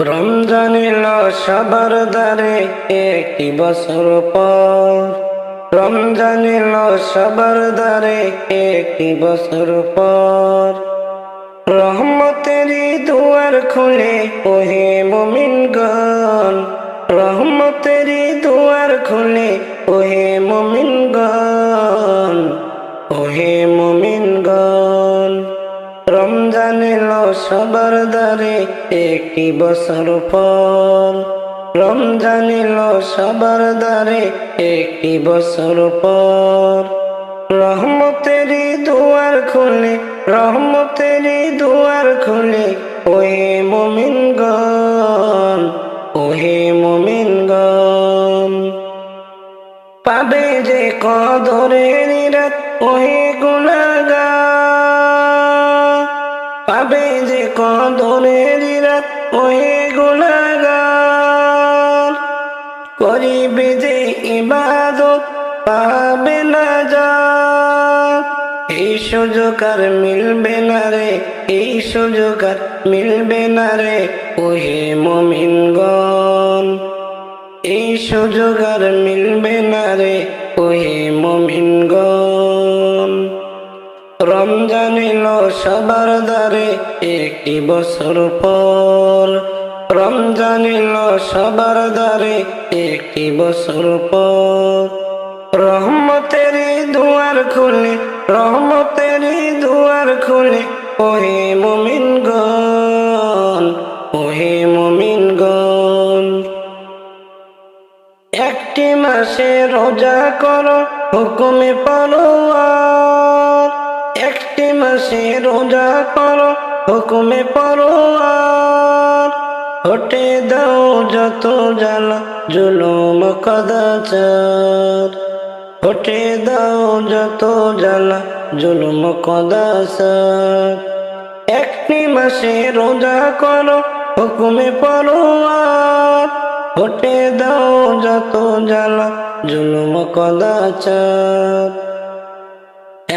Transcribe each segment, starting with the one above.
রমজান এলো সবার দ্বারে একটি বছর পর রমজান এলো সবার দ্বারে একটি বছর পর রহমতেরই দুয়ার খুলে ওহে মোমিনগণ রহমতেরই দুয়ার খুলে ওহে মোমিনগণ সবার দ্বারে একটি বছর পর। রমজান এলো সবার দ্বারে একটি বছর পর। রহমতেরই দুয়ার খুলে রহমতেরই দুয়ার খুলে, ওহে মোমিনগণ ওহে মোমিনগণ। পাবে যে কদরের এই সুযোগ আর মিলবে না রে, এই সুযোগ আর মিলবে না রে, ওহে মমিনগণ এই সুযোগ আর মিলবে না রে, ওহে মমিনগণ রমজান এলো সবার দ্বারে একটি বছর পর। রমজান এলো সবার দ্বারে একটি বছর পর। রহমতের দুয়ার খুলে রহমতের দুয়ার খুলে, ওহে মুমিনগণ ওহে মুমিনগণ একটি মাসে রোজা করো, হুকুমে পরোয়ার। একটি মাসে রোজা করো, হুকুমে পরোয়ার। হটে দাও যত জ্বালা, জুলুম কদাচার। হটে দাও যত জ্বালা, জুলুম কদাচার একটি মাসে রোজা করো, হুকুমে পরোয়ার হটে দাও যত জ্বালা, জুলুম কদাচার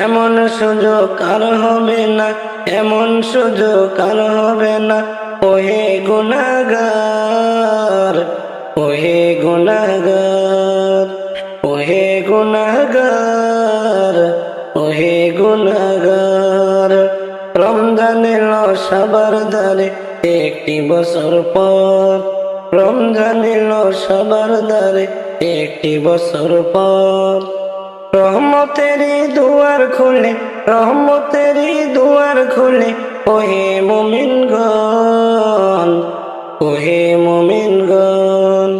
এমন সুযোগ আর হবে না, এমন সুযোগ আর হবে না। ওহে গুনাগার ওহে গুনাগার। রমজান এলো সবার দ্বারে একটি বছর পর। রমজান এলো সবার দ্বারে একটি বছর পর। রহমতেরই দুয়ার খুলে রহমতেরই দুয়ার খুলে, ওহে মুমিনগণ ওহে মুমিনগণ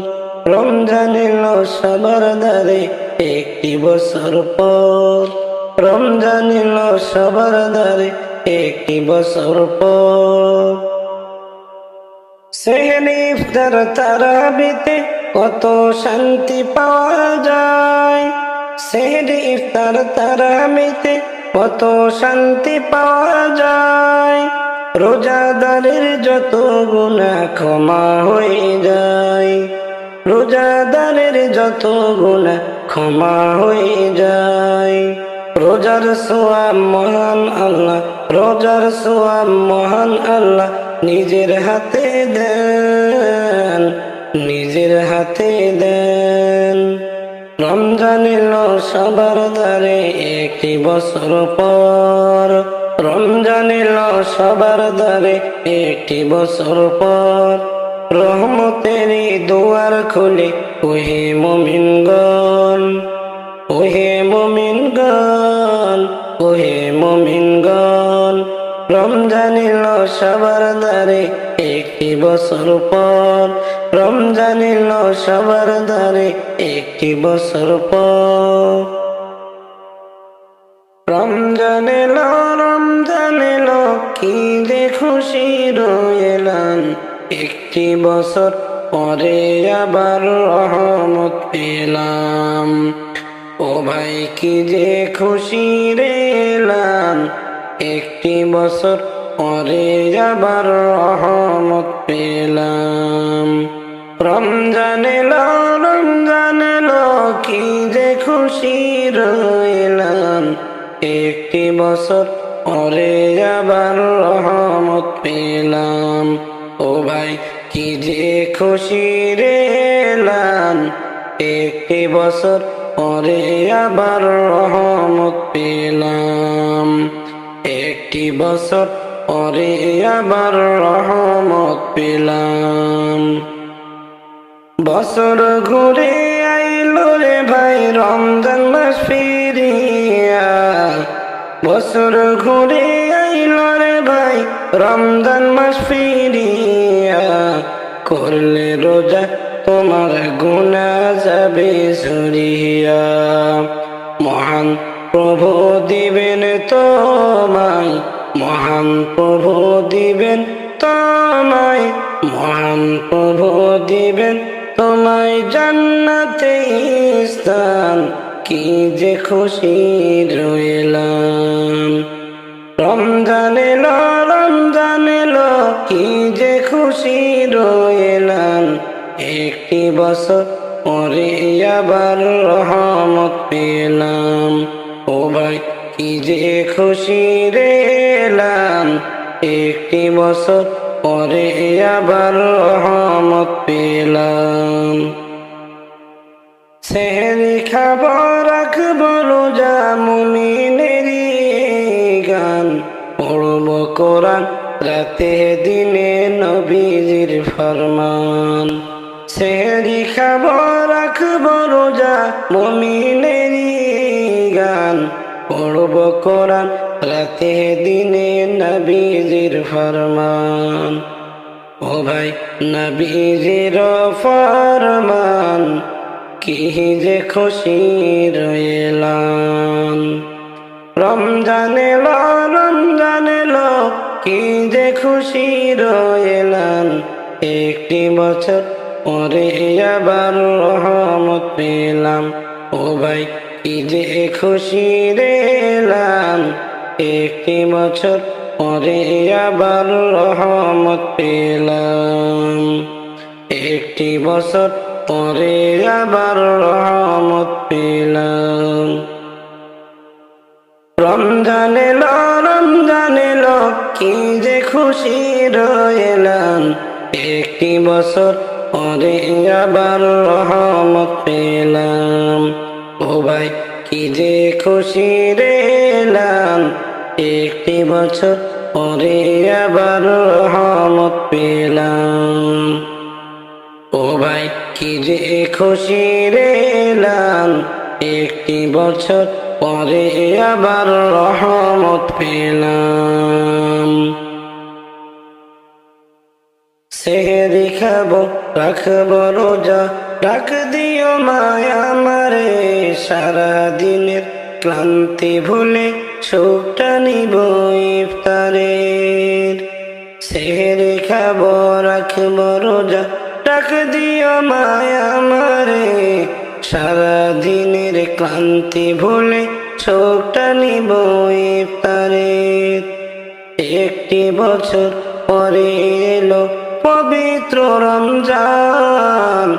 রমজান এলো সবার দ্বারে একটি বছর পর। রমজান এলো সবার দ্বারে একটি বছর পর সেহরি ইফতার তারাবিতে কত শান্তি পাওয়া যায়। সেহরি ইফতার তারাবিতে কত শান্তি পাওয়া যায়। রোজাদারের যত গুণা ক্ষমা হয়ে যায়। রোজাদারের যত গুণা ক্ষমা হয়ে যায়। রোজার সোয়াব মহান আল্লাহ, রোজার সোয়াব মহান আল্লাহ, নিজের হাতে দেন, নিজের হাতে দেন। রমজান এলো সবার দ্বারে একটি বছর পর রমজান এলো সবার দ্বারে একটি বছর পর রহমতেরই দুয়ার খুলে, ওহে মমিনগণ ওহে মমিনগণ ওহে মমিনগণ রমজান এলো সবার দ্বারে একটি বছর পর রমজান এলো সবার দ্বারে একটি বছর পর। রমজান এলো কি যে খুশি রয়েলাম একটি বছর পরে আবার রহমত পেলাম। ও ভাই কি যে খুশি রেলাম একটি বছর পরে আবার রহমত পেলাম। রমজান এলো রমজান এলো কি যে খুশি রইলাম, একটি বছর পরে আবার রহমত পেলাম। ও ভাই কি যে খুশি রে এলাম একটি বছর পরে আবার রহমত পেলাম। একটি বছর পরে আবার রহমত পেলাম। বছর ঘুরে আইলো রে ভাই, রমজান মাস ফিরিয়া। বছর ঘুরে আইলো রে ভাই, রমজান মাস ফিরিয়া। করলে রোজা তোমার গুণা যাবে সরিয়া মহান প্রভু দিবেন তোমায়, মহান প্রভু দিবেন তোমায়, মহান প্রভু দিবেন তোমায় জান্নাতে স্থান, কি যে খুশি রইলাম। রমজান বছর পরে আবার রহমত পেলাম। ও ভাই, কি যে খুশি রেলাম একটি বছর পরে আবার রহমত পেলাম। সেহরি খাবার রাখব রোজা মুমিনেরই গান। পড়ব কোরআন, রাতে দিনে নবীজির ফরমান। সেহরি খাবার রাখব রোজা মুমিনেরই গান। পড়ব কোরআন, রাতে দিনে নবীজির ফরমান। ও ভাই, নবীজির ফরমান, কি যে খুশি রইলাম রমজান এলো রমজান এলো কি যে খুশি রইলাম একটি বছর পরে আবার রহমত পেলাম। ও ভাই, কি যে খুশি রেলাম একটি বছর পরে আবার রহমত পেলাম। একটি বছর পরে আবার রহমত পেলাম। রমজান এলো রমজান এলো, কি যে খুশি রইলাম একটি বছর পরে আবার রহমত পেলাম। ও ভাই, কি যে খুশি রেলাম একটি বছর পরে আবার রহমত পেলাম। ও ভাই, কি যে খুশি রেলাম একটি বছর পরে আবার রহমত পেলাম। সেহেরি খাব, রাখব রোজা। ডাক দিও মায়া মারে সারা দিনের ক্লান্তি ভুলে সুখটা নিব ইফতারের। সেহেরি খাব, রাখব রোজা। ডাক দিও মায়া মারে সারা দিনের ক্লান্তি ভুলে চোখটা নিব ইফতারের। একটি বছর পরে এলো পবিত্র রমজান।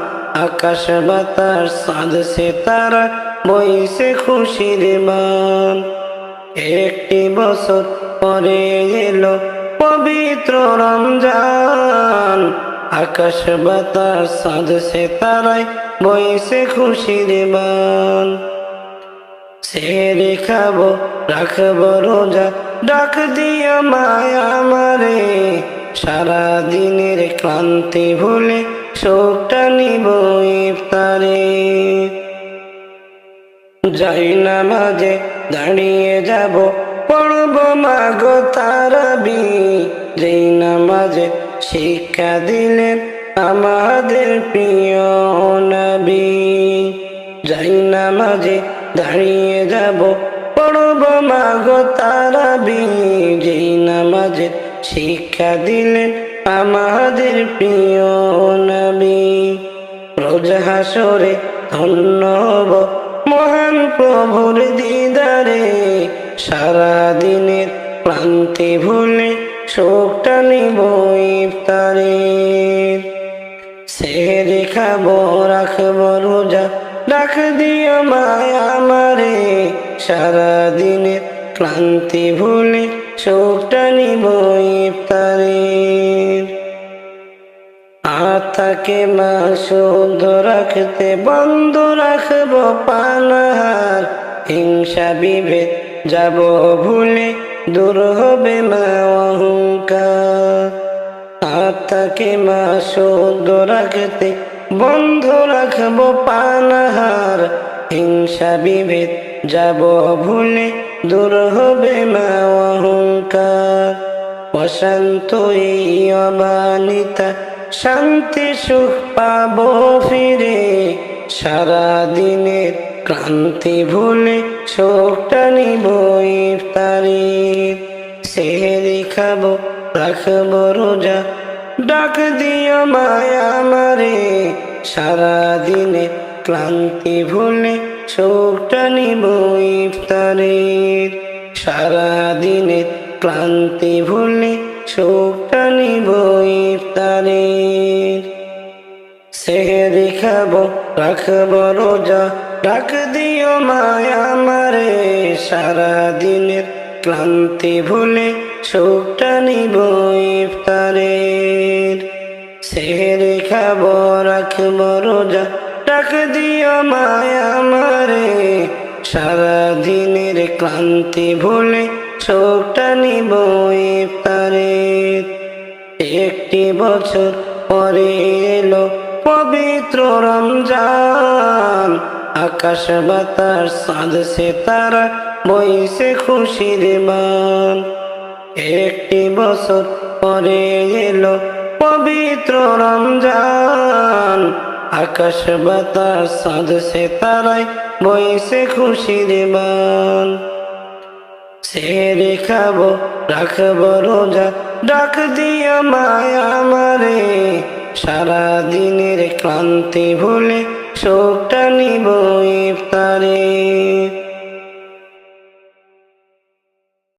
আকাশ বাতাস সাদ সে তারা বইছে খুশির মান। একটি বছর পরে এলো পবিত্র রমজান। আকাশ বাতাস সাদ সে তারাই বইছে খুশির মান। সেরে খাব, রাখব রোজা, ডাক দিয়া মায়া মারে। সারা দিনের ক্লান্তি ভুলে শোকটা নিব ইফতারে। যাই না মাঝে দাঁড়িয়ে যাব, পড়ব মাগো তারাবি। যেই নামাজে শিক্ষা দিলেন আমাদের প্রিয় নবী। যাই নামাজে দাঁড়িয়ে যাব, পড়ব মাগো তারাবি। যেই নামাজে শিক্ষা দিলেন আমাদের প্রিয় নবী রোজ হাসরে ধন্য হব মহান প্রভুর দিদারে। সারা দিনের ক্লান্তি ভুলে শোকটা নিব ইফতারে। সেরে খাব, রাখব রোজা, ডাক দিও মায়া মারে সারা দিনের ক্লান্তি ভুলে শোকটা নিব ইফতারে আতাকে মা শুদ্ধ রাখতে, বন্ধ রাখব পানাহার। হিংসা বিভেদ যাব ভুলে, দূর হবে মা অহংকার। আত্মাকে মা শুদ্ধ রাখতে, বন্ধ রাখব পানাহার। হিংসা বিভেদ যাব ভুলে দূর হবে মা অহংকার। অশান্ত এই অবানিতা শান্তি সুখ পাব ফিরে। সারা দিনের ক্লান্তি ভুলে শোকটা নিব ইফতারির সেহেরি খাব, রাখব রোজা, ডাক দিও মায়া মারে সারা দিনে ক্লান্তি ভুলে শোকটা নিব ইফতারের। সারা দিনে ক্লান্তি ভুলে শোকটা নিব ইফতারের। সেহেরি খাব রাখব রোজা, ডাক দিও মায়া মারে সারা দিনের ক্লান্তি ভুলে শোকটা নিব ইফতারের। সেহেরি খাব রাখব রোজা ডাক দিও মায়া মারে সারা দিনের ক্লান্তি ভুলে শোকটা নিব ইফতারের একটি বছর পরে এলো পবিত্র রমজান। আকাশ বাতাস সাদ সে তারা বইছে খুশির মান। একটি বছর পরে এলো পবিত্র রমজান। আকাশ বাতাস সাদ সে তারাই বয়সে খুশির বান সে রেখাবো রাখব রোজা, ডাক দিয়া মায়া মারে সারা দিনের ক্লান্তি ভুলে শোকটা নিব ইফতারে।